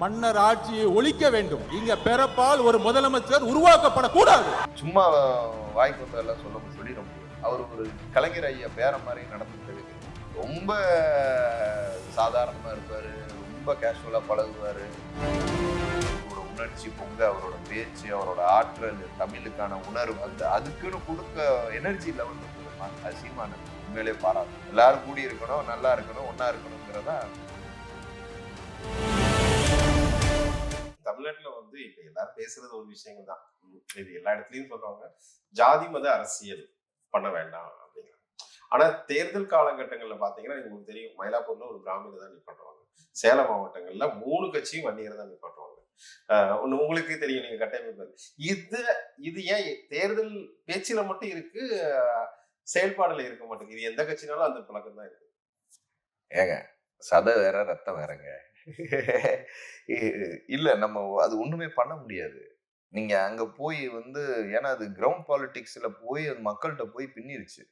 மன்னர் ஆட்சியை ஒழிக்க வேண்டும். இங்க பிறப்பால் ஒரு முதலமைச்சர் உருவாக்கப்படக்கூடாது. சும்மா வாய்க்கு வந்ததெல்லாம் சொல்ல சொல்லிட முடியும் அவர் ஒரு கலைஞர் ஐயா பேர மாதிரி நடந்துட்டு ரொம்ப சாதாரணமா இருப்பாரு. ரொம்ப கேஷுவலா பழகுவாரு. அவரோட உணர்ச்சி பொங்க அவரோட பேச்சு அவரோட ஆற்றல் தமிழுக்கான உணர்வு அந்த அதுக்குன்னு கொடுக்க எனர்ஜி லெவல் அது உண்மையிலே பாராட்டு. எல்லாரும் கூடி இருக்கணும் நல்லா இருக்கணும் ஒன்றா இருக்கணுங்கிறதா தமிழ்நாட்டுல வந்து இப்ப எல்லாரும் பேசுறது ஒரு விஷயங்கள் தான். இது எல்லா இடத்துலயும் சொல்றவங்க ஜாதி மத அரசியல் பண்ண வேண்டாம் அப்படிங்கிறாங்க. ஆனா தேர்தல் காலகட்டங்கள்ல பாத்தீங்கன்னா உங்களுக்கு தெரியும் மயிலாப்பூர்ல ஒரு பிராமணர் தான் நிப்பாட்டுவாங்க. சேலம் மாவட்டங்கள்ல மூணு கட்சியும் வன்னியர் தான் நிப்பாட்டுவாங்க. ஒண்ணு உங்களுக்கு தெரியும் நீங்க கட்டமைப்பு இது இது ஏன் தேர்தல் பேச்சுல மட்டும் இருக்கு செயல்பாடுல இருக்க மாட்டேங்குது? இது எந்த கட்சினாலும் அந்த பழக்கம் தான் இருக்கு. ஏங்க சதை வேற ரத்தம் வேறங்க. இல்ல நம்ம அது ஒண்ணுமே பண்ண முடியாது. நீங்க அங்க போய் வந்து ஏன்னா அது கிரவுண்ட் பாலிடிக்ஸ்ல போய் அது மக்கள்கிட்ட போய் பின்னிருச்சு.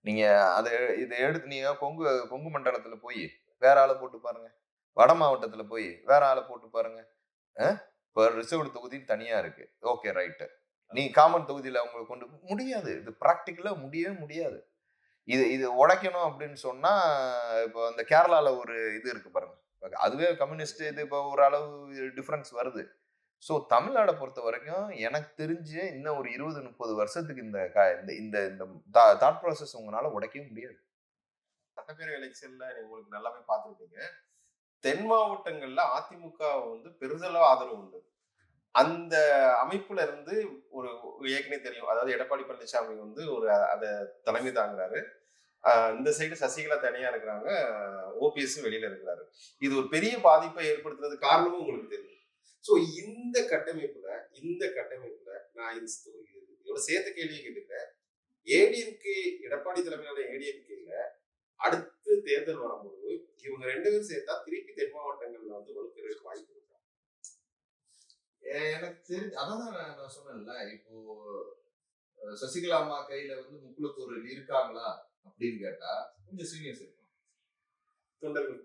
நீங்க அதை இதை எடுத்து நீங்க கொங்கு கொங்கு மண்டலத்துல போய் வேற ஆளை போட்டு பாருங்க. வட மாவட்டத்துல போய் வேற ஆளை போட்டு பாருங்க? இப்போ ரிசர்வ்டு தொகுதி தனியா இருக்கு. Okay right. நீ காமன் தொகுதியில அவங்களை கொண்டு முடியாது. இது ப்ராக்டிக்கலா முடியவே முடியாது. இது இது உடைக்கணும் அப்படின்னு சொன்னா இப்போ அந்த கேரளால ஒரு இது இருக்கு பாருங்க. அதுவே கம்யூனிஸ்ட் இது இப்போ ஒரு அளவு டிஃப்ரென்ஸ் வருது. ஸோ தமிழ்நாடை பொறுத்த வரைக்கும் எனக்கு தெரிஞ்சு இன்னும் ஒரு இருபது முப்பது வருஷத்துக்கு இந்த க- இந்த இந்த இந்த தாட் ப்ராசஸ் உங்களால உடைக்கவே முடியாது. சட்டப்பேரவை எலெக்ஷன்ல உங்களுக்கு நல்லாவே பார்த்துருப்பீங்க. தென் மாவட்டங்கள்ல அதிமுக வந்து பெருதளவு ஆதரவு உண்டு. அந்த அமைப்புல இருந்து ஒரு ஏற்கனவே தெரியும். அதாவது எடப்பாடி பழனிசாமி வந்து ஒரு அதை தலைமை தாங்குறாரு. இந்த சைடு சசிகலா தனியா இருக்கிறாங்க. ஓபிஎஸ் வெளியில இருக்கிறாரு. இது ஒரு பெரிய பாதிப்பை ஏற்படுத்துறது காரணமும் உங்களுக்கு தெரியும். ஸோ இந்த கட்டமைப்புல இந்த கட்டமைப்புல நான் இது இதோட சேர்த்த கேள்வியை கேட்டுக்கிறேன். ஏடிஎம்கே எடப்பாடி தலைமையிலான ஏடிஎம்கேல அடுத்து தேர்தல் வரும்போது இவங்க ரெண்டு பேரும் சேர்த்தா திருப்பி தென் மாவட்டங்கள்ல வந்து வலுப்பெறதுக்கு வாய்ப்பு இருக்கா எனக்கு தெரிஞ்சு அதான் நான் சொன்னேன்ல இப்போ சசிகலா அம்மா கையில வந்து முக்குளத்தூர் இருக்காங்களா அப்படின்னு கேட்டா கொஞ்சம் சீனியர்ஸ் இருக்கும் தொண்டர்கள்.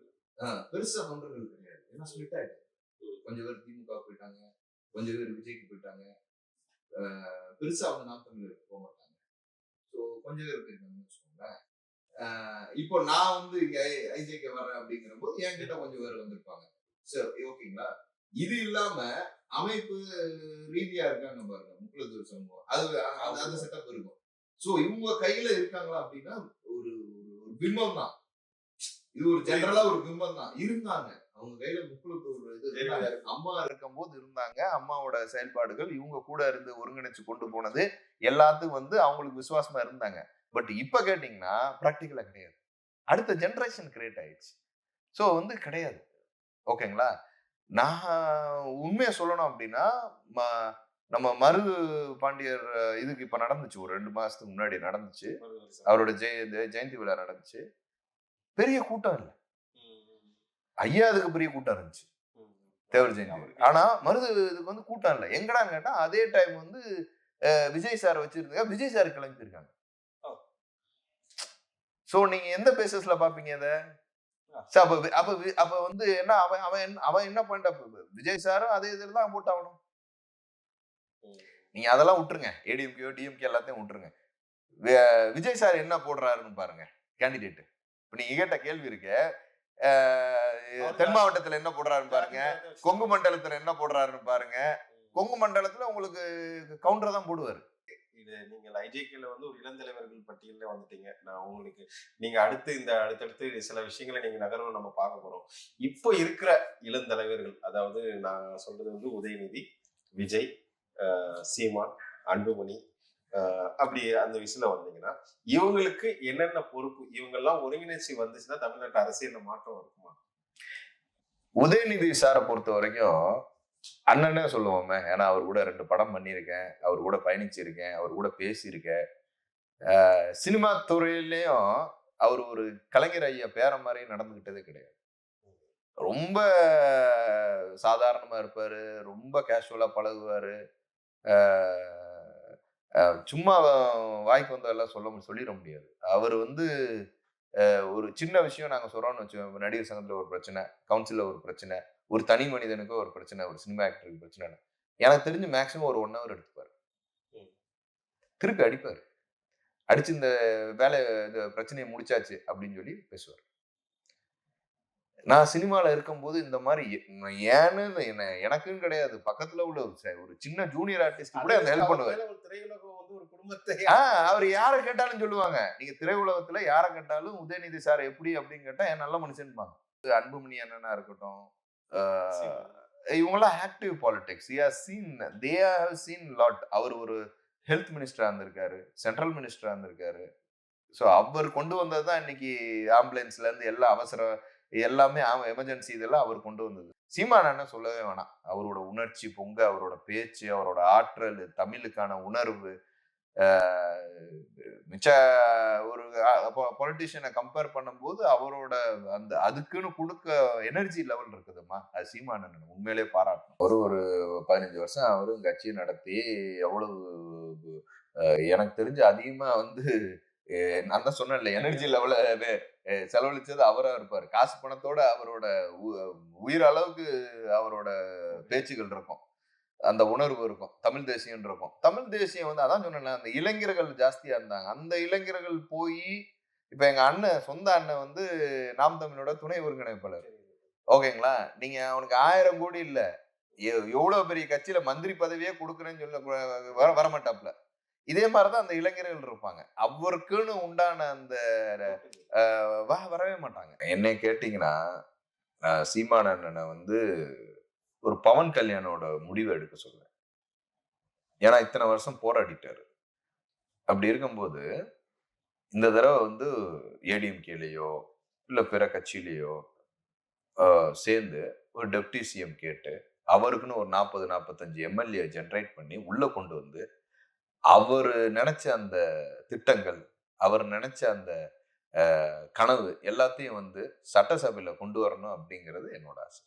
பெருசா தொண்டர்கள் கிடையாது. ஏன்னா ஸ்பிளிட் கொஞ்சம் பேர் திமுக போயிட்டாங்க கொஞ்சம் பேர் விஜய்க்கு போயிட்டாங்க. பெருசா வந்து நாம் தமிழருக்கு போக மாட்டாங்க. ஸோ கொஞ்சம் பேர் போயிருக்காங்கன்னு வச்சுக்கோங்களேன். இப்போ நான் வந்து இங்க ஐஜேக்கு வரேன் அப்படிங்கிற போது என்கிட்ட கொஞ்சம் பேர் வந்திருப்பாங்க. சரி ஓகேங்களா? இது இல்லாம அமைப்பு ரீதியா இருக்காங்க பாருங்க முக்குளத்தூர் சமூகம். அது அந்த- செட்டப் இருக்கும். ஸோ இவங்க கையில இருக்காங்களா அப்படின்னா ஒரு ஒரு- பிம்பம் தான். இது ஒரு ஜெனரலா ஒரு பிம்பம் தான். இருந்தாங்க. அவங்க கையில முக்குளத்தூர் இது. அம்மா இருக்கும்போது இருந்தாங்க. அம்மாவோட செயல்பாடுகள் இவங்க கூட இருந்து ஒருங்கிணைச்சு கொண்டு போனது எல்லாத்துக்கும் வந்து அவங்களுக்கு விசுவாசமா இருந்தாங்க. பட் இப்ப கேட்டீங்கன்னா ப்ராக்டிக்கலா கிடையாது. அடுத்த ஜெனரேஷன் கிரியேட் ஆயிடுச்சு. ஸோ வந்து கிடையாது. ஓகேங்களா? நான் உண்மையை சொல்லணும் அப்படின்னா நம்ம மருது பாண்டியர் இதுக்கு இப்ப நடந்துச்சு. ஒரு ரெண்டு மாசத்துக்கு முன்னாடி நடந்துச்சு. அவரோட ஜெய ஜெய- ஜெயந்தி விழா நடந்துச்சு. பெரிய கூட்டம் இல்லை. ஐயா அதுக்கு பெரிய கூட்டம் இருந்துச்சு. தேவர் ஜெயந்தி ஆனா மருது இதுக்கு வந்து கூட்டம் இல்லை. எங்கடான்னு கேட்டா அதே டைம் வந்து விஜய் சார் வச்சிருந்தாங்க. விஜய் சார் கிளம்பி இருக்காங்க ஓ. சோ நீங்க எந்த பேசஸ்ல பாப்பீங்க ஆ. So, அப்ப அப்ப அப்ப வந்து என்ன அவன் அவன் அவன் என்ன பண்ணிட்ட விஜய் சாரும் அதே இதில் தான் போட்டு ஆகணும் நீங்க அதெல்லாம் விட்டுருங்க ஏடிஎம்கே டிஎம்கே எல்லாத்தையும் விட்டுருங்க விஜய் சார் என்ன போடுறாருன்னு பாருங்க கேண்டிடேட் இப்ப நீங்க கேட்ட கேள்வி இருக்கு. தென். மாவட்டத்துல என்ன போடுறாருன்னு பாருங்க. கொங்கு மண்டலத்துல என்ன போடுறாருன்னு பாருங்க. கொங்கு மண்டலத்துல உங்களுக்கு கவுண்டரை தான் போடுவாரு. இது நீங்கள் ஐஜேகேல வந்து ஒரு இளந்தலைவர்கள் பட்டியல்ல வந்துட்டீங்க. நான் உங்களுக்கு நீங்க அடுத்து இந்த அடுத்தடுத்து சில விஷயங்களை நீங்க நகர்வு நம்ம பார்க்க போறோம். இப்போ இருக்கிற இளந்தலைவர்கள் அதாவது நான் சொல்றது வந்து உதயநிதி விஜய் ஆஹ் சீமான் அன்புமணி ஆஹ் அப்படி அந்த விஷயத்துல வந்தீங்கன்னா இவங்களுக்கு என்னென்ன பொறுப்பு இவங்கெல்லாம் ஒருங்கிணைச்சி வந்துச்சுன்னா தமிழ்நாட்டு அரசியல்ல மாற்றம் இருக்குமா? உதயநிதி சாரை பொறுத்த வரைக்கும் அண்ணனே சொல்லுவோமே ஏன்னா அவர் கூட ரெண்டு படம் பண்ணியிருக்கேன். அவர் கூட பயணிச்சிருக்கேன். அவர் கூட பேசியிருக்கேன். சினிமா துறையிலையும் அவர் ஒரு கலைஞர் ஐயா பேர மாதிரி நடந்துக்கிட்டதே கிடையாது. ரொம்ப சாதாரணமாக இருப்பார். ரொம்ப கேஷுவலாக பழகுவார். சும்மா வாய்க்கு வந்ததெல்லாம் சொல்ல சொல்லிட முடியாது. அவர் வந்து ஒரு சின்ன விஷயம் நாங்கள் சொல்கிறோம்னு வச்சு நடிகர் சங்கத்தில் ஒரு பிரச்சனை கவுன்சிலில் ஒரு பிரச்சனை. ஒரு தனி மனிதனுக்கு ஒரு பிரச்சனை ஒரு சினிமா ஆக்டருக்கு பிரச்சனை எனக்கு தெரிஞ்சு மேக்ஸிமம் ஒரு ஒன் ஹவர் எடுத்துப்பாரு. திருப்பி அடிப்பாரு. அடிச்சு இந்த வேலை இந்த பிரச்சனையை முடிச்சாச்சு அப்படின்னு சொல்லி பேசுவார். நான் சினிமால இருக்கும்போது இந்த மாதிரி ஏன்னு என்ன எனக்குன்னு கிடையாது. பக்கத்துல உள்ள ஒரு சின்ன ஜூனியர் ஆர்டிஸ்ட் கூட அந்த ஹெல்ப் பண்ணுவார். ஒரு திரையுலகம் வந்து ஒரு குடும்பத்தை ஆஹ் அவர் யாரை கேட்டாலும் சொல்லுவாங்க. நீங்க திரையுலகத்துல யாரை கேட்டாலும் உதயநிதி சார் எப்படி அப்படின்னு கேட்டா என் நல்ல மனுஷன்பாங்க. அன்புமணி அண்ணனா இருக்கட்டும் இவங்கெல்லாம் active politics seen they have seen lot அவர் ஒரு ஹெல்த் மினிஸ்டராக இருந்திருக்காரு சென்ட்ரல் மினிஸ்டராக இருந்திருக்காரு. ஸோ அவர் கொண்டு வந்தது தான் இன்னைக்கு ஆம்புலன்ஸ்லேருந்து எல்லா அவசர எல்லாமே எமர்ஜென்சி இதெல்லாம் அவர் கொண்டு வந்தது. சீமான் என்ன சொல்லவே வேணாம். அவரோட உணர்ச்சி பொங்க அவரோட பேச்சு அவரோட ஆற்றல் தமிழுக்கான உணர்வு மிச்ச ஒரு பொலிட்டிஷியனை கம்பேர் பண்ணும்போது அவரோட அந்த அதுக்குன்னு கொடுக்க எனர்ஜி லெவல் இருக்குதுமா அது சீமானன் உண்மையிலே பாராட்டணும். ஒரு ஒரு பதினஞ்சு வருஷம் அவரும் கட்சியை நடத்தி எவ்வளவு எனக்கு தெரிஞ்சு அதிகமா வந்து நான் தான் சொன்னேன்ல எனர்ஜி லெவல செலவழிச்சது அவரா இருப்பாரு. காசு பணத்தோட அவரோட உ- உயிர் அளவுக்கு அவரோட பேச்சுகள் இருக்கும். அந்த உணர்வு இருக்கும். தமிழ் தேசியம் இருக்கும். தமிழ் தேசியம் வந்து அதான் சொன்னேன்ல அந்த இளைஞர்கள் ஜாஸ்தியா இருந்தாங்க. அந்த இளைஞர்கள் போய் இப்ப எங்க அண்ணன் சொந்த அண்ணன் வந்து நாம் தமிழோட துணை ஒருங்கிணைப்பாளர். ஓகேங்களா? நீங்க அவனுக்கு ஆயிரம் கோடி இல்ல. எவ்வளவு பெரிய கட்சியில மந்திரி பதவியே கொடுக்குறேன்னு சொல்ல வர வரமாட்டாப்ல. இதே மாதிரிதான் அந்த இளைஞர்கள் இருப்பாங்க. அவருக்குன்னு உண்டான அந்த வரவே மாட்டாங்க. என்னை கேட்டீங்கன்னா சீமான் அண்ணனை வந்து ஒரு பவன் கல்யாணோட முடிவை எடுக்க சொல்லுவேன் ஏன்னா இத்தனை வருஷம் போராடிட்டாரு. அப்படி இருக்கும்போது இந்த தடவை வந்து ஏடிஎம்கேலேயோ இல்லை பிற கட்சியிலேயோ சேர்ந்து ஒரு டெப்டி சிஎம் கேட்டு அவருக்குன்னு ஒரு நாற்பது நாற்பத்தஞ்சு எம்எல்ஏ ஜென்ரேட் பண்ணி உள்ளே கொண்டு வந்து அவர் நினைச்ச அந்த திட்டங்கள் அவர் நினைச்ச அந்த கனவு எல்லாத்தையும் வந்து சட்டசபையில் கொண்டு வரணும் அப்படிங்கிறது என்னோட ஆசை.